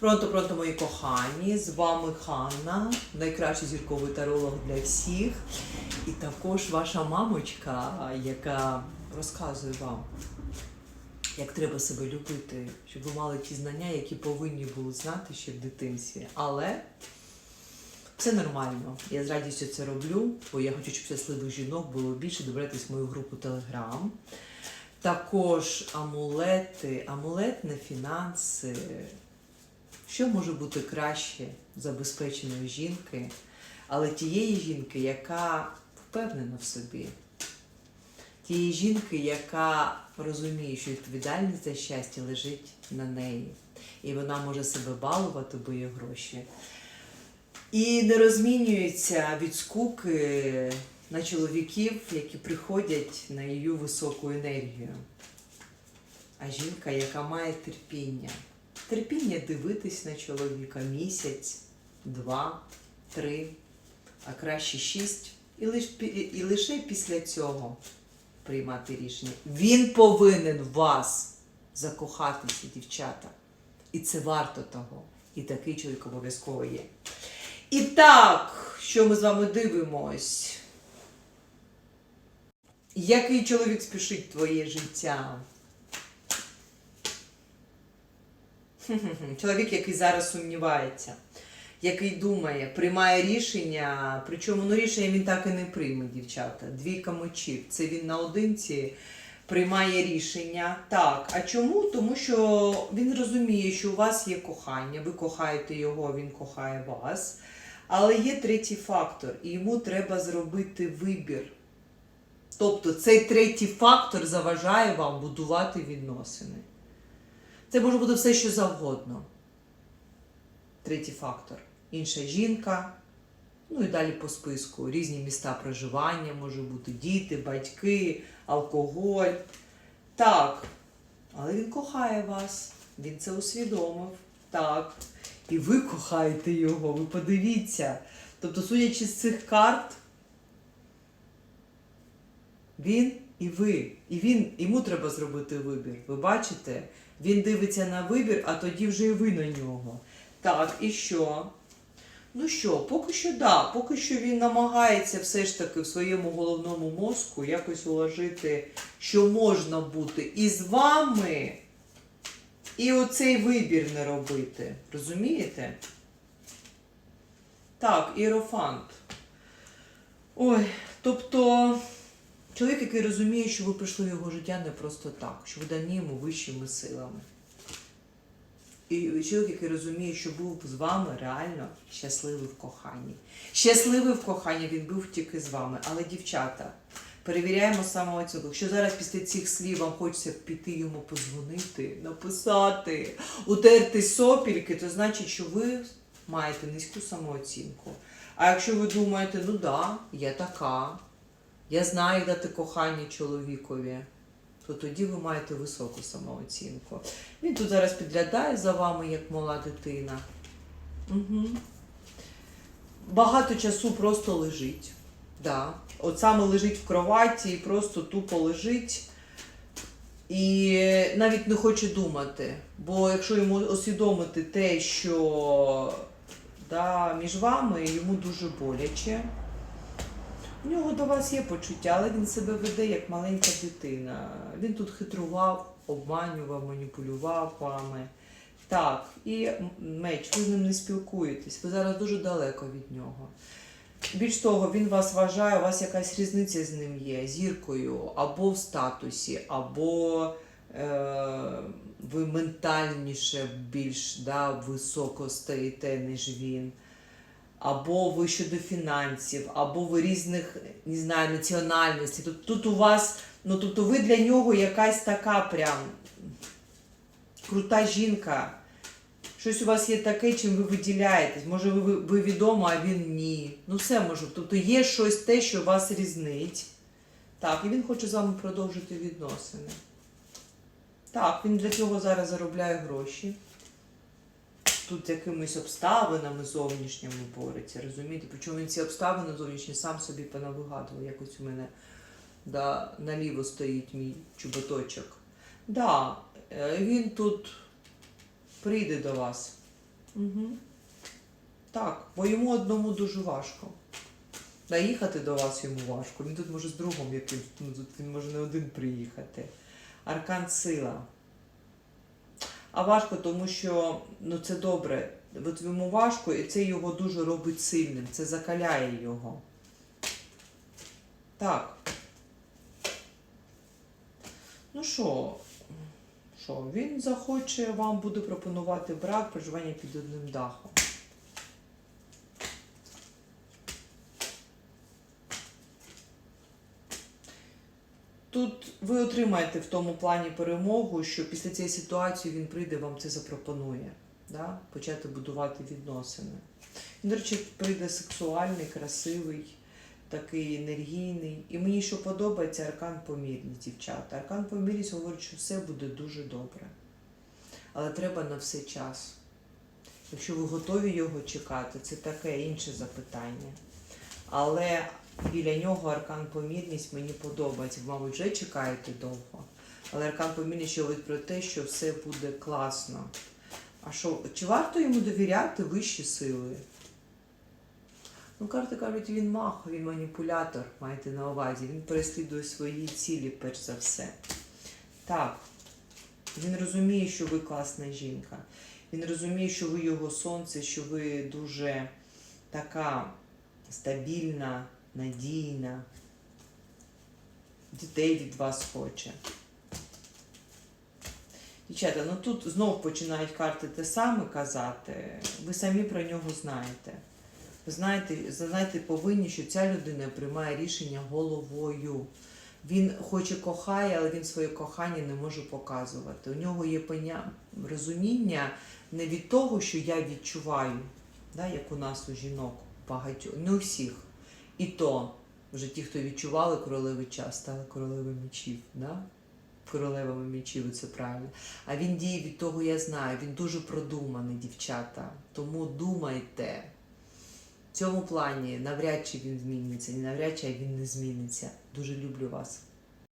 Пронто, пронто, мої кохані! З вами Ханна, найкращий зірковий таролог для всіх. І також ваша мамочка, яка розказує вам, як треба себе любити, щоб ви мали ті знання, які повинні були знати ще в дитинстві. Але все нормально. Я з радістю це роблю, бо я хочу, щоб щасливих жінок було більше. Добирайтесь в мою групу Телеграм. Також амулети, амулетні фінанси. Що може бути краще забезпеченої жінки, але тієї жінки, яка впевнена в собі, тієї жінки, яка розуміє, що відповідальність за щастя лежить на неї, і вона може себе балувати, бо є гроші. І не розмінюється від скуки на чоловіків, які приходять на її високу енергію. А жінка, яка має терпіння. Терпіння дивитись на чоловіка місяць, два, три, а краще шість. І, лиш, пі- і лише після цього приймати рішення. Він повинен вас закохатися, дівчата. І це варто того. І такий чоловік обов'язково є. І так, що ми з вами дивимось? Який чоловік спішить твоє життя? Чоловік, який зараз сумнівається, який думає, приймає рішення, причому ну, рішення він так і не прийме, дівчата. Двійка мечів. Це він наодинці приймає рішення. Так, а чому? Тому що він розуміє, що у вас є кохання, ви кохаєте його, він кохає вас. Але є третій фактор, і йому треба зробити вибір. Тобто цей третій фактор заважає вам будувати відносини. Це може бути все, що завгодно. Третій фактор. Інша жінка. Ну і далі по списку. Різні міста проживання, може бути діти, батьки, алкоголь. Так. Але він кохає вас. Він це усвідомив. Так. І ви кохаєте його, ви подивіться. Тобто, судячи з цих карт, він і ви. І він, йому треба зробити вибір. Ви бачите? Він дивиться на вибір, а тоді вже і ви на нього. Так, і що? Ну що, поки що да, поки що він намагається все ж таки в своєму головному мозку якось уложити, що можна бути і з вами, і оцей вибір не робити. Розумієте? Так, іерофант. Ой, тобто. Чоловік, який розуміє, що ви прийшли в його життя не просто так, що ви дані йому вищими силами. І чоловік, який розуміє, що був з вами реально щасливий в коханні. Щасливий в коханні він був тільки з вами. Але, дівчата, перевіряємо самого цього. Якщо зараз після цих слів вам хочеться піти йому позвонити, написати, утерти сопільки, то значить, що ви маєте низьку самооцінку. А якщо ви думаєте, ну да, я така, я знаю, дати кохання чоловікові, то тоді ви маєте високу самооцінку. Він тут зараз підглядає за вами, як мала дитина. Угу. Багато часу просто лежить. Да. От саме лежить в кроваті і просто тупо лежить. І навіть не хоче думати. Бо якщо йому усвідомити те, що да, між вами йому дуже боляче. У нього до вас є почуття, але він себе веде як маленька дитина. Він тут хитрував, обманював, маніпулював вами. Так, і меч, ви з ним не спілкуєтесь, ви зараз дуже далеко від нього. Більш того, він вас вважає, у вас якась різниця з ним є, зіркою, або в статусі, або е, ви ментальніше більш да, високо стоїте, ніж він або ви щодо фінансів, або ви різних не знаю, національностей. Тут, тут у вас, ну тобто ви для нього якась така прям крута жінка. Щось у вас є таке, чим ви виділяєтесь. Може, ви, ви відомо, а він ні. Ну, все може. Тобто є щось те, що вас різнить. Так, і він хоче з вами продовжити відносини. Так, він для цього зараз заробляє гроші тут якимись обставинами зовнішніми бореться, розумієте? Причому він ці обставини зовнішні сам собі понавигадував. Якось у мене да, наліво стоїть мій чоботочок. Да, е, він тут прийде до вас. Угу. Так, бо йому одному дуже важко. Наїхати до вас йому важко. Він тут може з другом якимсь, ну він може не один приїхати. Аркан сила. А важко, тому що ну це добре. От йому важко, і це його дуже робить сильним. Це закаляє його. Так. Ну що, що, він захоче, вам буде пропонувати брак, проживання під одним дахом. Тут ви отримаєте в тому плані перемогу, що після цієї ситуації він прийде, вам це запропонує. Да? Почати будувати відносини. Він, до речі, прийде сексуальний, красивий, такий енергійний. І мені що подобається аркан помірність, дівчата. Аркан помірність говорить, що все буде дуже добре. Але треба на все час. Якщо ви готові його чекати, це таке інше запитання. Але біля нього аркан помірність мені подобається. Мабуть, вже чекаєте довго. Але аркан помірність говорить про те, що все буде класно. А що, чи варто йому довіряти вищі сили? Ну, карти кажуть, він мах, він маніпулятор, маєте на увазі. Він переслідує свої цілі, перш за все. Так. Він розуміє, що ви класна жінка. Він розуміє, що ви його сонце, що ви дуже така стабільна, надійна. Дітей від вас хоче. Дівчата, ну тут знов починають карти те саме казати. Ви самі про нього знаєте. Ви знаєте, знаєте, повинні, що ця людина приймає рішення головою. Він хоч і кохає, але він своє кохання не може показувати. У нього є розуміння не від того, що я відчуваю, да, як у нас у жінок багатьох, не у всіх. І то вже ті, хто відчували королевий час, стали королевами мечів. Да? Королевами мечів, це правильно. А він діє від того, я знаю. Він дуже продуманий, дівчата. Тому думайте. В цьому плані навряд чи він зміниться, навряд чи він не зміниться. Дуже люблю вас.